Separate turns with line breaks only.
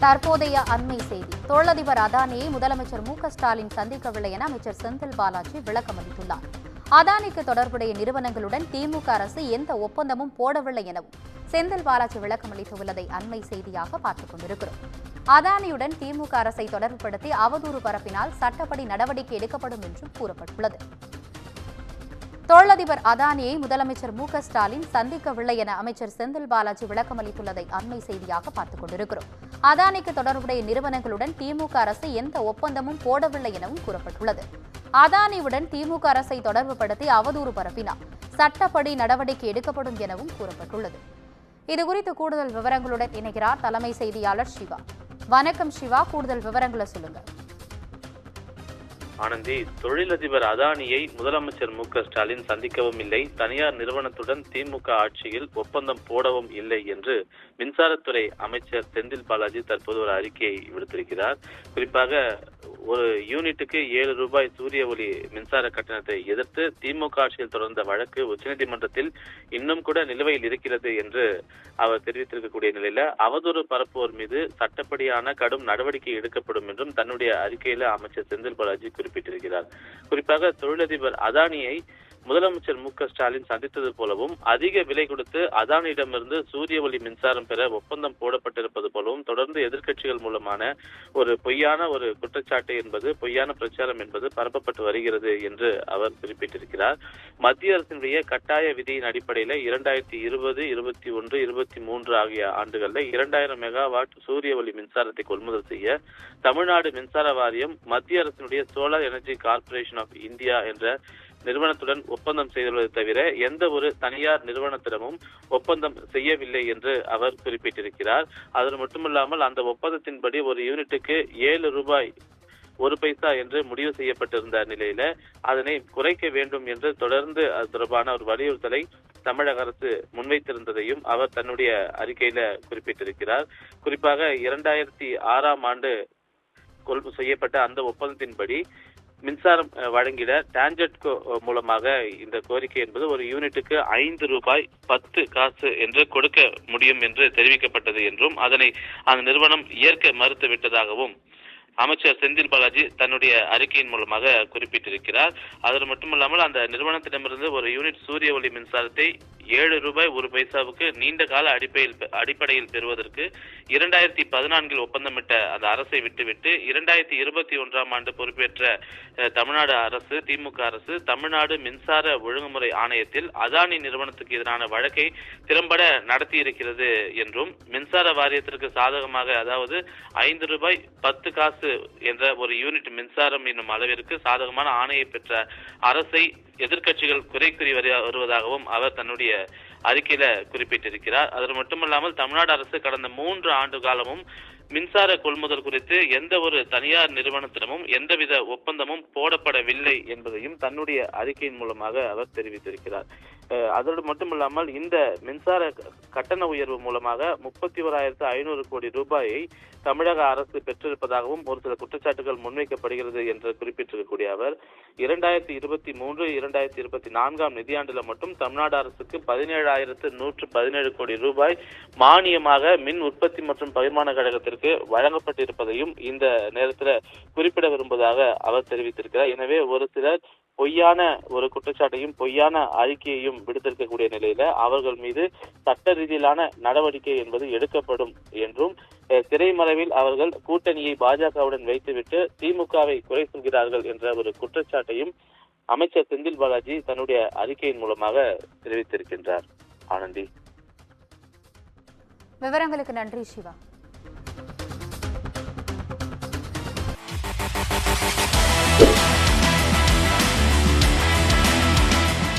தற்போதைய அண்மை செய்தி. தொழிலதிபர் அதானியை முதலமைச்சர் மு ஸ்டாலின் சந்திக்கவில்லை என அமைச்சர் செந்தில் பாலாஜி விளக்கம் அளித்துள்ளார். அதானிக்கு தொடர்புடைய நிறுவனங்களுடன் திமுக அரசு எந்த ஒப்பந்தமும் போடவில்லை எனவும் செந்தில் பாலாஜி விளக்கம் அளித்துள்ளதை அண்மை செய்தியாக பார்த்துக் கொண்டிருக்கிறோம். அதானியுடன் திமுக அரசை தொடர்புபடுத்தி அவதூறு பரப்பினால் சட்டப்படி நடவடிக்கை எடுக்கப்படும் என்றும் கூறப்பட்டுள்ளது. தொழிலதிபர் அதானியை முதலமைச்சர் மு க ஸ்டாலின் சந்திக்கவில்லை என அமைச்சர் செந்தில் பாலாஜி விளக்கம் அளித்துள்ளதை அண்மை செய்தியாக பார்த்துக் கொண்டிருக்கிறோம். அதானிக்கு தொடர்புடைய நிறுவனங்களுடன் திமுக அரசு எந்த ஒப்பந்தமும் போடவில்லை எனவும் கூறப்பட்டுள்ளது. அதானியுடன் திமுக அரசை தொடர்புபடுத்தி அவதூறு பரப்பினார். சட்டப்படி நடவடிக்கை எடுக்கப்படும் எனவும் கூறப்பட்டுள்ளது. இதுகுறித்து கூடுதல் விவரங்களுடன் இணைகிறார் தலைமை செய்தியாளர் சிவா வணக்கம் சிவா கூடுதல் விவரங்களை சொல்லுங்கள்.
ஆனந்தி தொழிலதிபர் அதானியை முதலமைச்சர் மு ஸ்டாலின் சந்திக்கவும் இல்லை. தனியார் நிறுவனத்துடன் திமுக ஆட்சியில் ஒப்பந்தம் போடவும் இல்லை என்று மின்சாரத்துறை அமைச்சர் செந்தில் பாலாஜி தற்போது ஒரு அறிக்கையை விடுத்திருக்கிறார். குறிப்பாக ஒரு யூனிட்டுக்கு ஏழு ரூபாய் சூரிய ஒளி மின்சார கட்டணத்தை எதிர்த்து திமுக ஆட்சியில் தொடர்ந்த வழக்கு உச்சநீதிமன்றத்தில் இன்னும் கூட நிலுவையில் இருக்கிறது என்று அவர் தெரிவித்திருக்கக்கூடிய நிலையில அவதூறு பரப்புவோர் மீது சட்டப்படியான கடும் நடவடிக்கை எடுக்கப்படும் என்றும் தன்னுடைய அறிக்கையில அமைச்சர் செந்தில் பாலாஜி குறிப்பிட்டிருக்கிறார். குறிப்பாக தொழிலதிபர் அதானியை முதலமைச்சர் மு ஸ்டாலின் சந்தித்தது போலவும் அதிக விலை கொடுத்து அதானியிடமிருந்து சூரிய ஒளி மின்சாரம் பெற ஒப்பந்தம் போடப்பட்டிருப்பது போலவும் தொடர்ந்து எதிர்க்கட்சிகள் மூலமான ஒரு பொய்யான ஒரு குற்றச்சாட்டு என்பது பொய்யான பிரச்சாரம் என்பது பரப்பப்பட்டு வருகிறது என்று அவர் குறிப்பிட்டிருக்கிறார். மத்திய அரசினுடைய கட்டாய விதியின் அடிப்படையில இரண்டாயிரத்தி இருபது இருபத்தி ஒன்று இருபத்தி மூன்று ஆகிய ஆண்டுகளில் இரண்டாயிரம் மெகாவாட் சூரிய ஒளி மின்சாரத்தை கொள்முதல் செய்ய தமிழ்நாடு மின்சார வாரியம் மத்திய அரசினுடைய solar energy corporation of India என்ற நிறுவனத்துடன் ஒப்பந்தம் செய்துள்ளதை தவிர எந்த ஒரு தனியார் நிறுவனத்திடமும் ஒப்பந்தம் செய்யவில்லை என்று அவர் குறிப்பிட்டிருக்கிறார். அது மட்டுமல்லாமல் அந்த ஒப்பந்தத்தின்படி ஒரு யூனிட்டுக்கு ஏழு ரூபாய் ஒரு பைசா என்று முடிவு செய்யப்பட்டிருந்த நிலையில அதனை குறைக்க வேண்டும் என்று தொடர்ந்து அது தொடர்பான ஒரு வலியுறுத்தலை தமிழக அரசு முன்வைத்திருந்ததையும் அவர் தன்னுடைய அறிக்கையில குறிப்பிட்டிருக்கிறார். குறிப்பாக இரண்டாயிரத்தி ஆறாம் ஆண்டு கொள்பு செய்யப்பட்ட அந்த ஒப்பந்தத்தின்படி மின்சாரம் வழங்கிட டான்ஜெட்கோ மூலமாக இந்த கோரிக்கை என்பது ஒரு யூனிட்டுக்கு ஐந்து ரூபாய் பத்து காசு என்று கொடுக்க முடியும் என்று தெரிவிக்கப்பட்டது என்றும் அதனை அந்த நிறுவனம் ஏற்க மறுத்துவிட்டதாகவும் அமைச்சர் செந்தில் பாலாஜி தன்னுடைய அறிக்கையின் மூலமாக குறிப்பிட்டிருக்கிறார். அது மட்டுமல்லாமல் அந்த நிறுவனத்திடமிருந்து ஒரு யூனிட் சூரிய ஒளி மின்சாரத்தை ஏழு ரூபாய் ஒரு பைசாவுக்கு நீண்ட கால அடிப்படையில் அடிப்படையில் பெறுவதற்கு இரண்டாயிரத்தி பதினான்கில் ஒப்பந்தமிட்ட அந்த அரசை விட்டுவிட்டு இரண்டாயிரத்தி இருபத்தி ஒன்றாம் ஆண்டு பொறுப்பேற்ற தமிழ்நாடு அரசு திமுக அரசு தமிழ்நாடு மின்சார ஒழுங்குமுறை ஆணையத்தில் அதானி நிறுவனத்துக்கு எதிரான வழக்கை திறம்பட நடத்தி இருக்கிறது என்றும் மின்சார வாரியத்திற்கு சாதகமாக அதாவது ஐந்து ரூபாய் பத்து காசு என்ற ஒரு யூனிட் மின்சாரம் என்னும் அளவிற்கு சாதகமான ஆணையை பெற்ற அரசை எதிர்க்கட்சிகள் குறை கூறி வருவதாகவும் அவர் தன்னுடைய அறிக்கையில குறிப்பிட்டிருக்கிறார். அது மட்டுமல்லாமல் தமிழ்நாடு அரசு கடந்த மூன்று ஆண்டு காலமும் மின்சார கொள்முதல் குறித்து எந்த ஒரு தனியார் நிறுவனத்திடமும் எந்தவித ஒப்பந்தமும் போடப்படவில்லை என்பதையும் தன்னுடைய அறிக்கையின் மூலமாக அவர் தெரிவித்திருக்கிறார். அதோடு மட்டுமில்லாமல் இந்த மின்சார கட்டண உயர்வு மூலமாக முப்பத்தி ஓராயிரத்து ஐநூறு கோடி ரூபாயை தமிழக அரசு பெற்றிருப்பதாகவும் ஒரு சில குற்றச்சாட்டுகள் முன்வைக்கப்படுகிறது என்று குறிப்பிட்டிருக்கக்கூடிய அவர் இரண்டாயிரத்தி இருபத்தி மூன்று இரண்டாயிரத்தி இருபத்தி நான்காம் நிதியாண்டுல மட்டும் தமிழ்நாடு அரசுக்கு பதினேழாயிரத்து நூற்று பதினேழு கோடி ரூபாய் மானியமாக மின் உற்பத்தி மற்றும் பகிர்மான கழகத்திற்கு வழங்கப்பட்டிருப்பதையும் இந்த நேரத்துல குறிப்பிட விரும்புவதாக அவர் தெரிவித்திருக்கிறார். எனவே ஒரு சிலர் பொய்யான ஒரு குற்றச்சாட்டையும் பொய்யான அறிக்கையையும் விடுத்திருக்கக்கூடிய நிலையில அவர்கள் மீது சட்ட ரீதியிலான நடவடிக்கை என்பது எடுக்கப்படும் என்றும் திரைமறைவில் அவர்கள் கூட்டணியை பாஜகவுடன் வைத்துவிட்டு திமுகவை குறை சொல்கிறார்கள் என்ற ஒரு குற்றச்சாட்டையும் அமைச்சர் செந்தில் பாலாஜி தன்னுடைய அறிக்கையின் மூலமாக தெரிவித்திருக்கின்றார். ஆனந்தி.
விவரங்களுக்கு நன்றி சிவா.